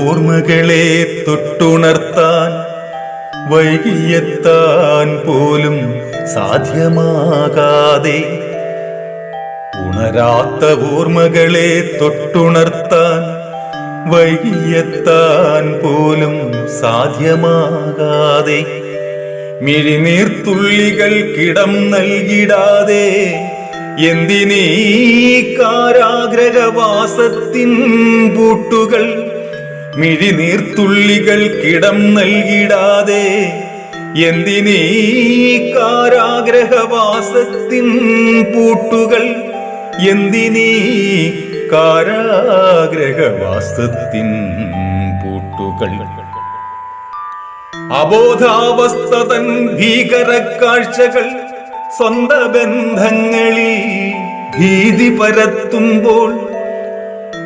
ഓർമ്മകളെ തൊട്ടുണർത്താൻ വൈകിയെത്താൻ പോലും സാധ്യമാകാതെ ഉണരാത്ത ഓർമ്മകളെ തൊട്ടുണർത്താൻ വൈകിയെത്താൻ പോലും സാധ്യമാകാതെ മിഴിനീർത്തുള്ളികൾക്കിടം നൽകിടാതെ എന്തിനീ കാരാഗ്രഹവാസത്തിൻ പൂട്ടുകൾ മിഴിനീർത്തുള്ളികൾക്കിടം നൽകിടാതെ എന്തിനീ കാരാഗ്രഹവാസത്തിൻ പൂട്ടുകൾ? എന്തിനീ കാരാഗ്രഹവാസത്തിൻ പൂട്ടുകൾ? അബോധാവസ്ഥ തൻ ഭീകര കാഴ്ചകൾ സ്വന്ത ബന്ധങ്ങളിൽ ഭീതി പരത്തുമ്പോൾ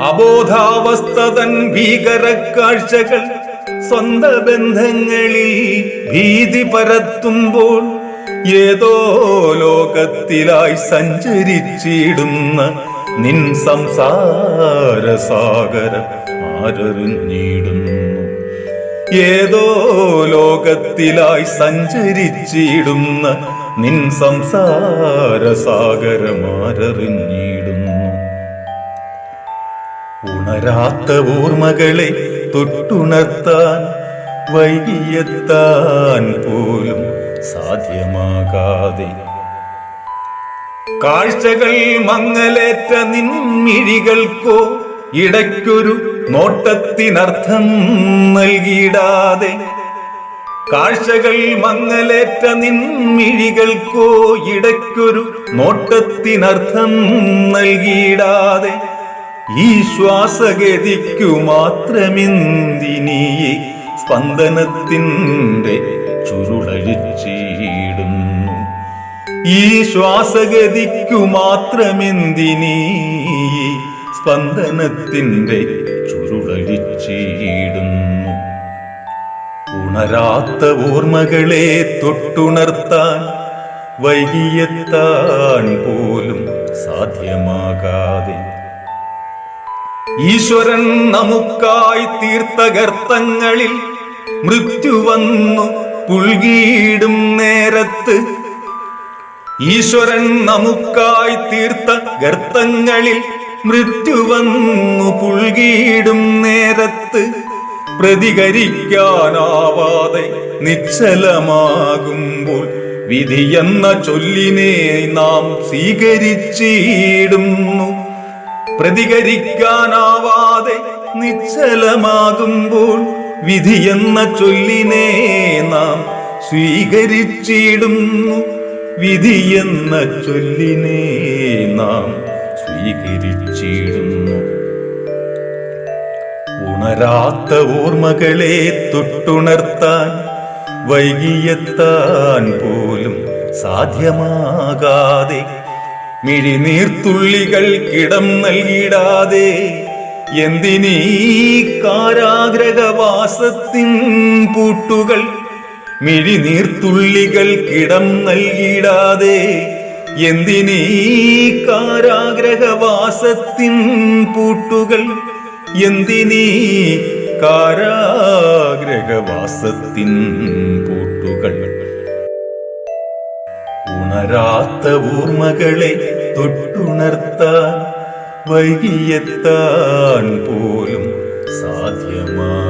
അബോധാവസ്ഥ തൻ ഭീകര കാഴ്ചകൾ സ്വന്ത ബന്ധങ്ങളിൽ ഭീതി പരത്തുമ്പോൾ ഏതോ ലോകത്തിലായി സഞ്ചരിച്ചിടുന്ന നിൻ സംസാര സാഗരം ആരറിഞ്ഞിടുന്നു ഏതോ ലോകത്തിലായി സഞ്ചരിച്ചിടുന്ന നിൻ സംസാര സാഗരമാരറിഞ്ഞിടുന്നു. ഉണരാത്ത ഓർമ്മകളെ തൊട്ടുണർത്താൻ വൈകിയെത്താൻ പോലും സാധ്യമാകാതെ. കാഴ്ചകൾ മങ്ങലേറ്റ നിൻമിഴികൾക്കോ ഇടയ്ക്കൊരു നോട്ടത്തിനർത്ഥം നൽകിയിടാതെ കാഴ്ചകൾ മങ്ങലേറ്റ നിൻമിഴികൾക്കോ ഇടയ്ക്കൊരു നോട്ടത്തിനർത്ഥം നൽകിയിടാതെ ഈ ശ്വാസഗതിക്കു മാത്രമെന്തിനീ സ്പന്ദനത്തിന്റെ ചുരുളഴിച്ചിടുന്നു. ഈ ശ്വാസഗതിക്കു മാത്രമെന്തിനീ സ്പന്ദനത്തിന്റെ ഉണരാത്ത ഓർമ്മകളെ തൊട്ടുണർത്താൻ വൈകിയെത്താൻ പോലും സാധ്യമാകാതെ. ഈശ്വരൻ നമുക്കായി തീർത്ത ഗർത്തങ്ങളിൽ മൃത്യു വന്നു പുൽകിയിടും നേരത്ത്. ഈശ്വരൻ നമുക്കായി തീർത്ത ഗർത്തങ്ങളിൽ മൃത്യു വന്നു പുൽകിയിടും നേരത്ത്. പ്രതികരിക്കാനാവാതെ നിശ്ചലമാകുമ്പോൾ വിധിയെന്ന ചൊല്ലിനെ നാം സ്വീകരിച്ചിടുന്നു. പ്രതികരിക്കാനാവാതെ നിശ്ചലമാകുമ്പോൾ വിധിയെന്ന ചൊല്ലിനെ നാം സ്വീകരിച്ചിടുന്നു. വിധിയെന്ന ചൊല്ലിനെ നാം സ്വീകരിച്ചിടുന്നു. ഉണരാത്ത ഓർമ്മകളെ തൊട്ടുണർത്താൻ വൈകിയെത്താൻ പോലും സാധ്യമാകാതെ മിഴിനീർത്തുള്ളികൾ കിടം നൽകിടാതെ എന്തിനീ കാരാഗ്രഹവാസത്തിൻ പൂട്ടുകൾ മിഴിനീർത്തുള്ളികൾ കിടം നൽകിടാതെ എന്തിനീ കാരാഗ്രഹവാസത്തിൻ പൂട്ടുകൾ എന്തിനീ കാരാഗ്രഹവാസത്തിൻ പൂട്ടുകൾ? ഉണരാത്ത ഓർമ്മകളെ തൊട്ടുണർത്ത വൈകിയെത്താൻ പോലും സാധ്യമാകാതെ